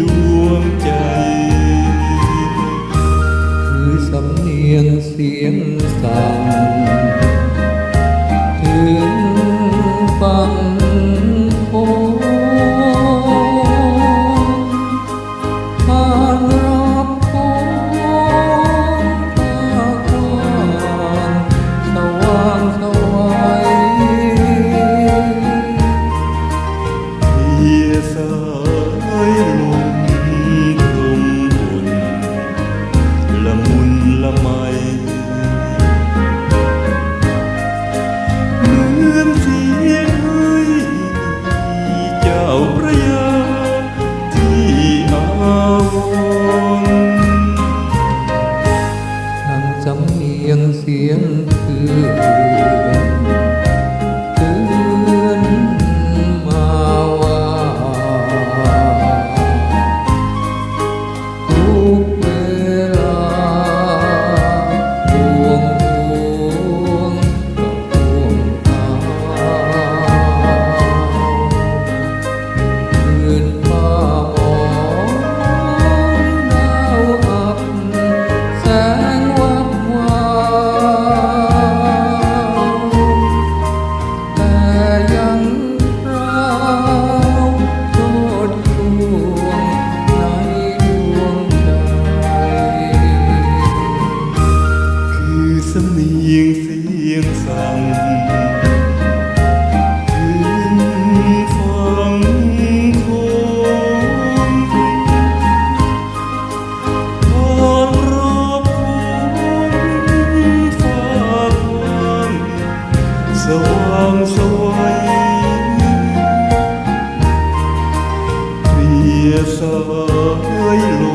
ดวงใจ คือสำเนียงเสียงสั่งถึงฟังโคทานรับโคทาคานสว่างสวัย Yes, sir. ยลมกลมบุละมุนละไมเหมือนเสียงให้เจ้าพระยาที่อาวรทั้งสำเนียงเสียงคือ เปรียบสาย